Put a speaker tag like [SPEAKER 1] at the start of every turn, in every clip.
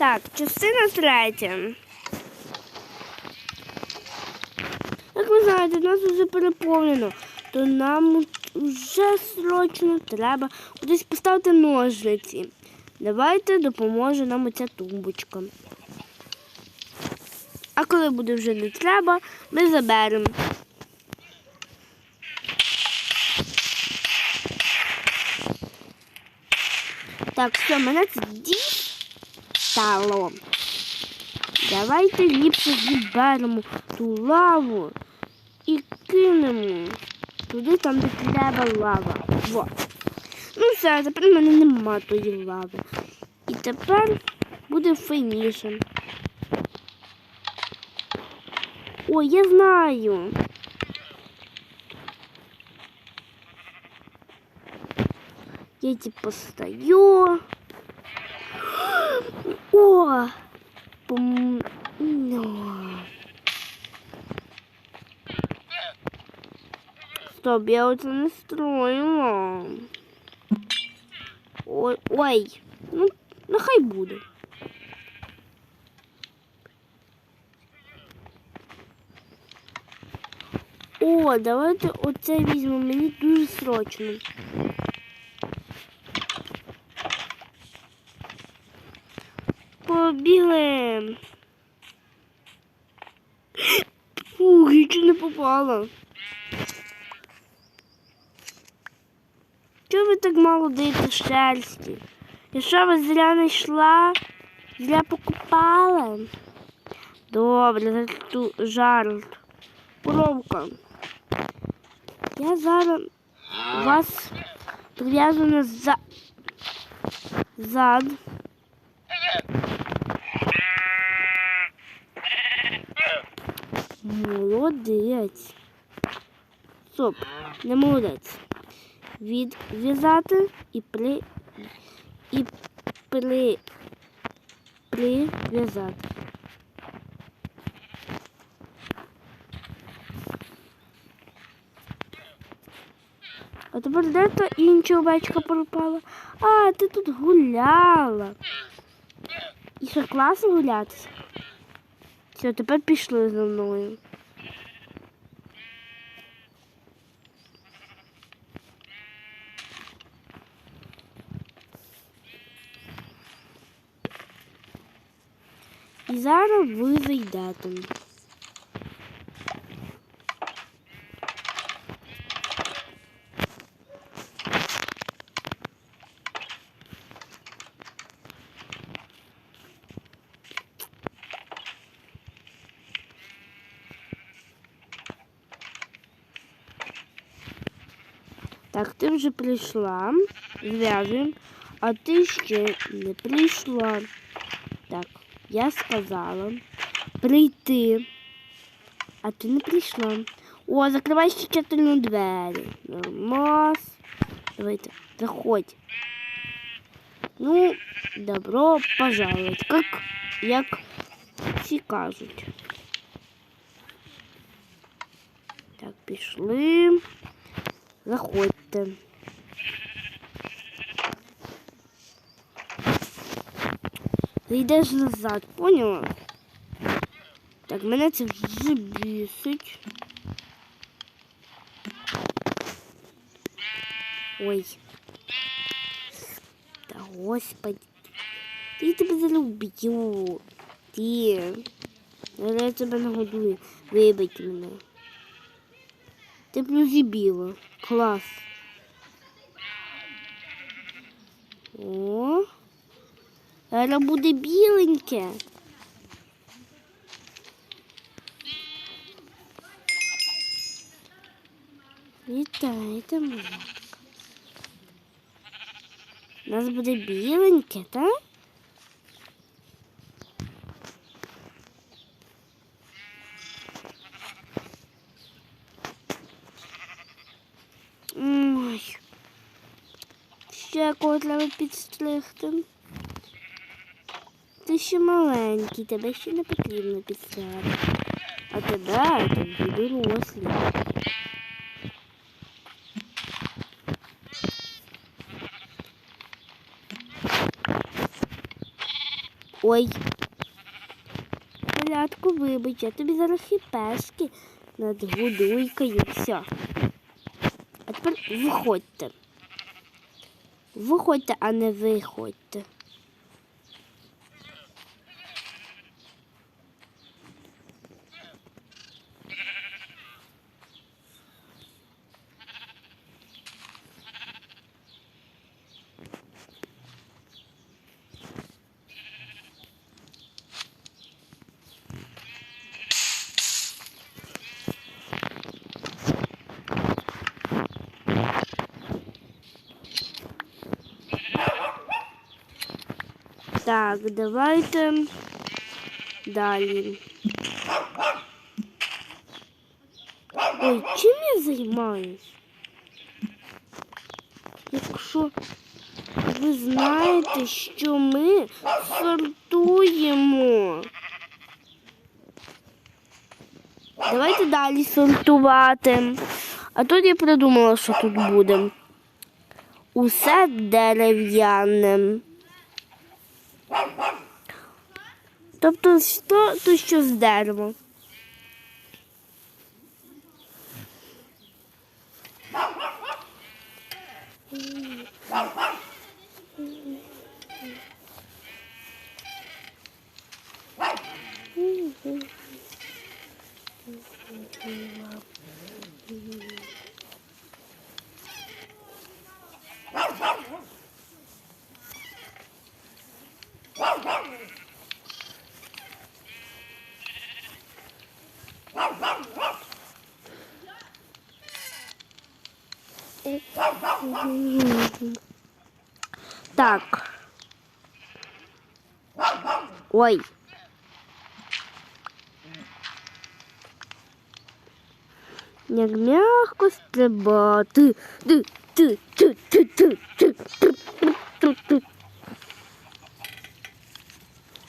[SPEAKER 1] Так, частина третя. Як ви знаєте, нас вже переповнено, то нам вже срочно треба кудись поставити ножниці. Давайте допоможе нам оця тумбочка. А коли буде вже не треба, ми заберемо. Так, все, мене це дістало. Давайте ліпше зіберемо ту лаву і кинемо туди, там, де треба лава. Во. Ну все, тепер в мене нема тої лави. І тепер буде файніше. Ой, я знаю. Я типа стою. О! Пом... Ну. Стоп, я оце не строїла. Ой, ой. Ну, нехай буде. О, давайте оце візьмемо. Мені дуже срочно. Побігли. Фух, я чуть не попала. Чого ви так мало даєте шерсті? Я що ви зря не йшла? Зря покупала? Добре, це тут жарт. Пробка. Я зараз вас прив'язана за зад. Молодець. Стоп, не молодець. Відв'язати і при і при прив'язати. А тепер де то інша овечка пропала? А, ти тут гуляла. І що класно гулятися? Все, тепер пішли за мною. І зараз ви зайдете. Так, ти вже прийшла, зв'язуємо, а ти ще не прийшла. Так, я сказала прийти, а ти не прийшла. О, закривай ще тщательно двері. Нормас. Давайте, заходь. Ну, добро пожаловать. Как, як всі кажуть. Так, пішли. Заходьте. Йдеш назад, поняла? Так, мене це вже бісить. Ой. Та господи. Ти тебе залюбив. Ти. Але я тебе нагодую. Вибить мене. Ти плюс біла. Клас. Зараз буде біленьке. Вітайте, малятка. У нас буде біленьке, так? Ой. Ще кого треба підстригти. Ти ще маленький, тебе ще не потрібно підстригати. А тебе тобі дорослі. Ой. Малятку, вибач, я тобі зараз хіпешки надгодуйкою. Все. А тепер виходьте. Виходьте, а не виходьте. Так, давайте далі. Ой, чим я займаюсь? Якщо ви знаєте, що ми сортуємо. Давайте далі сортувати. А тут я придумала, що тут буде. Усе дерев'яне. Тобто що, то що з дерева. Так. Ой. Як м'яко стрибати. Ти, ти, ти, ти, ти, ти, ти, ти, ти.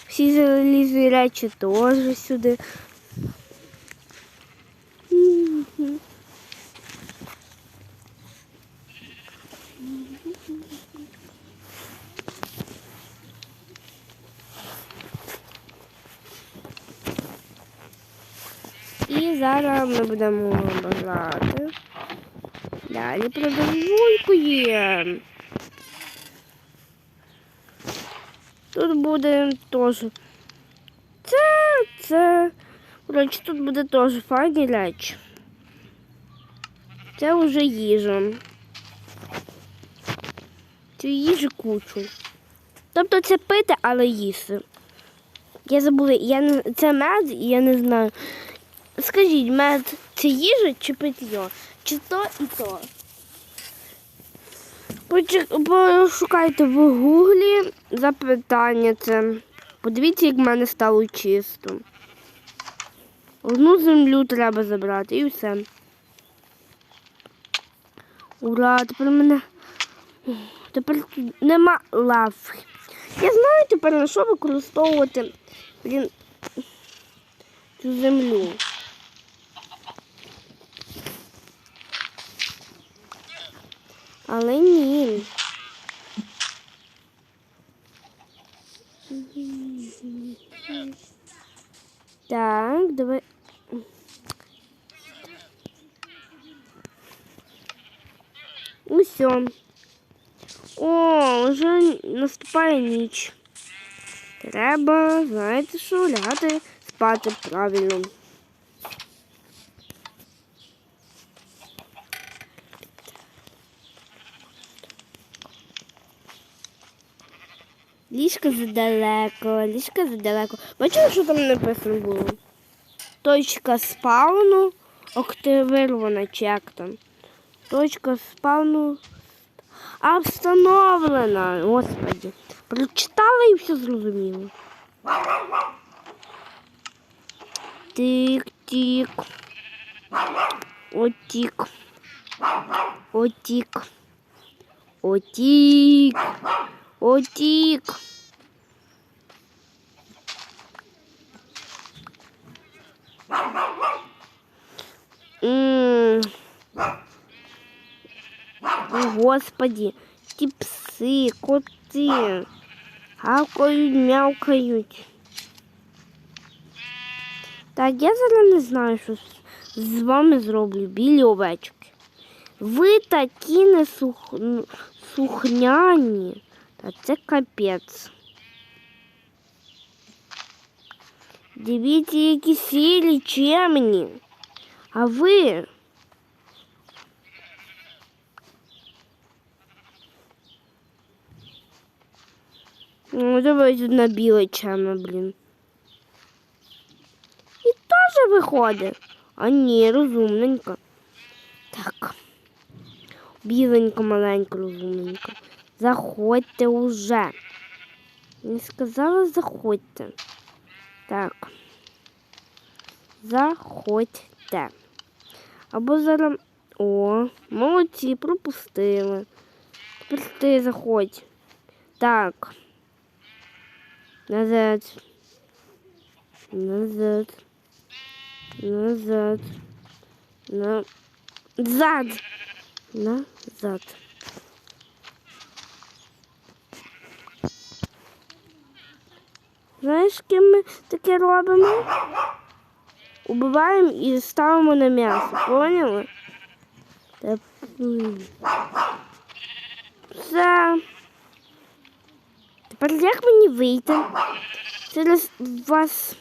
[SPEAKER 1] Всі залізні речі теж сюди. Мгм. Зараз ми будемо бажати. Далі продовжуємо. Тут буде теж. Це, це. Коротше, тут буде теж файні речі. Це вже їжа. Це їжі кучу. Тобто це пити, але їсти. Я забула, я не, це мед, і я не знаю. Скажіть, мед це їжа чи питьо? Чи то і то? Пошукайте в гуглі запитання це. Подивіться, як в мене стало чисто. Одну землю треба забрати і все. Ура, тепер мене. Тепер нема лави. Я знаю тепер на що використовувати блін, цю землю. Але ні. Так, давай. Усьо. О, вже наступає ніч. Треба, знаєте що, лягати спати правильно. Ліжко задалеко, ліжко задалеко. Бачили, що там написано було? Точка спауну активирована, чи як там. Точка спауну а встановлена. Господи. Прочитала і все зрозуміло. Тик-тик. Отік. Отік. Отік. Отік. М. О, Господи, ті пси, коти. гавкають, мявкають. Так, я зараз не знаю, що з- вами зроблю, білі овечки. Ви такі не сух... сухняні. Та це капець. Дивіться, які сілі чемні. А ви. Ну, давайте на біле чемне, блін. І теж виходить. А ні, розумненько. Так. Біленька, маленька, розумненька. Заходьте уже. Не сказала заходьте. Так. Заходьте. Або зараз. О, молодці, пропустили. Тепер ти заходь. Так. Назад. Назад. Назад. Назад. Назад. Знаєш, ким ми таке робимо? Убиваємо і ставимо на м'ясо, поняли? Все. Тепер як мені вийти? Через вас.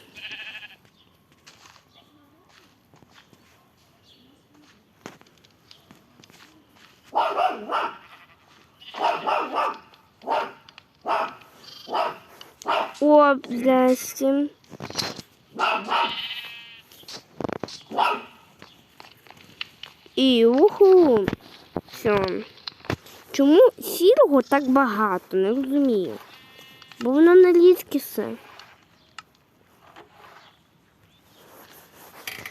[SPEAKER 1] О, здрасте. І уху. Все. Чому сірого так багато? Не розумію. Бо воно на ліскісе.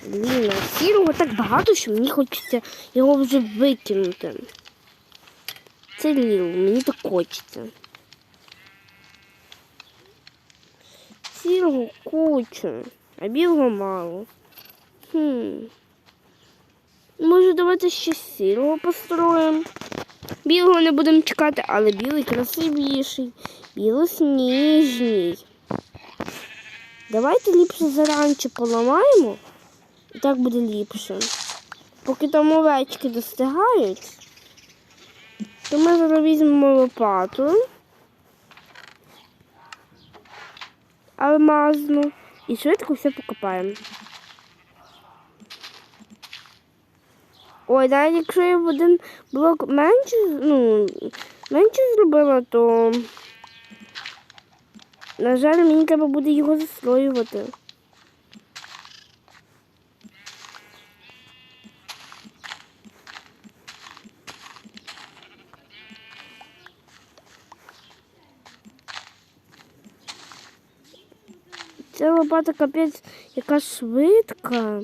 [SPEAKER 1] Блін, сірого так багато, що мені хочеться його вже викинути. Це ліл, мені так хочеться. Сірого куча, а білого мало. Хм. Може, давайте ще сірого построїмо. Білого не будемо чекати, але білий красивіший, білосніжний. Давайте ліпше заранче поламаємо, і так буде ліпше. Поки там овечки достигають, то ми зараз візьмемо лопату. Алмазну і швидко все покопаємо. Ой, навіть якщо я в один блок менше, ну, менше зробила, то, на жаль, мені треба буде його застроювати. Лопата капець яка швидка.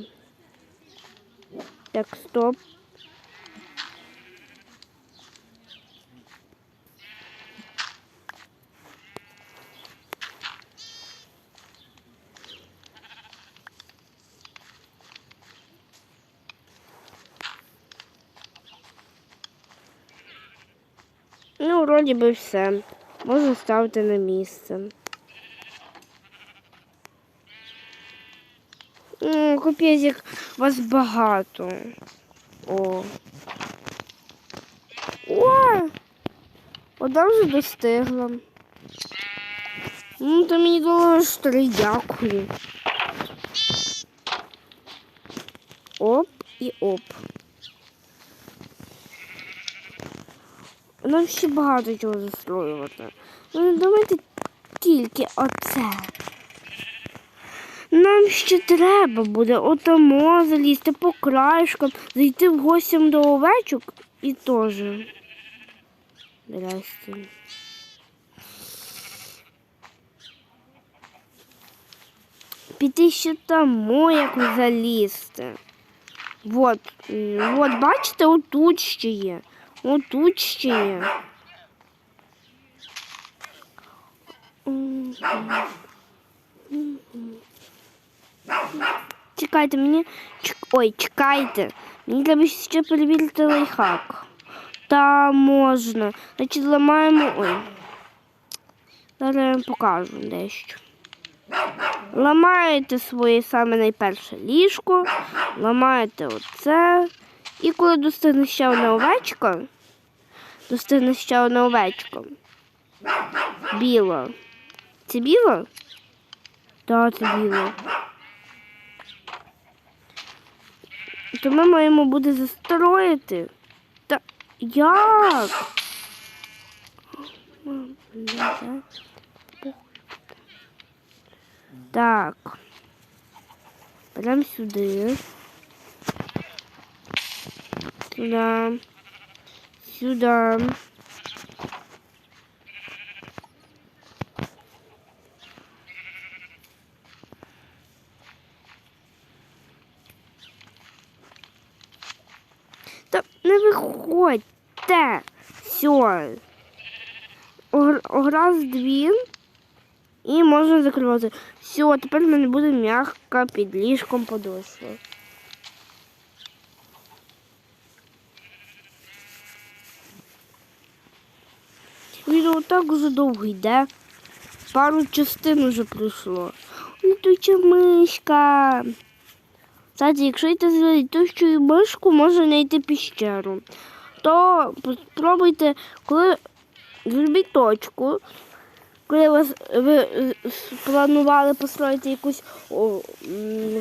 [SPEAKER 1] Так, стоп. Ну, вроді би все. Можна ставити на місце. М, вас багато. О. О! Одна вже достигла. Ну, то мені дало три дякую. Оп і оп. Нам ще багато чого застроювати. Ну, не думайте тільки оце. Нам ще треба буде отамо залізти по краєшкам, зайти в гостям до овечок і теж. Здрасте. Піти ще тамо як залізти. Вот, м, от, бачите, отут ще є. Отут ще є. Мгм. Чекайте, мені. Ой, чекайте. Мені треба ще перевірити лайфхак. Та можна. Значить, ламаємо. Ой. Зараз я вам покажу дещо. Ламаєте своє саме найперше ліжко, ламаєте оце. І коли достигне ще одна овечка, достигне ще одна овечка. Біла. Це біла? Так, це біла. То ми маємо буде застроїти. Та як? Так. Прям сюди. Сюда. Сюда. Та не виходьте. Все. Ограз дві. І можна закривати. Все, тепер в мене буде м'яка під ліжком подошва. Відео так уже довго йде. Пару частин уже пройшло. Летуча мишка. Кстати, якщо йти з летучою мишку, можна знайти піщеру. То спробуйте, коли зробіть точку, коли вас, ви е, планували построїти якусь о,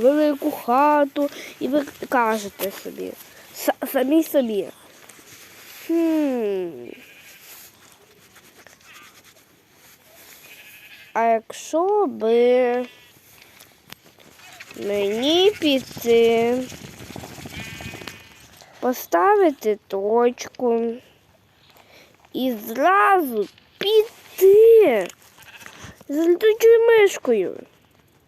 [SPEAKER 1] велику хату, і ви кажете собі, са- самі собі. Хм. А якщо би мені піти, поставити точку і зразу піти з летучою мишкою.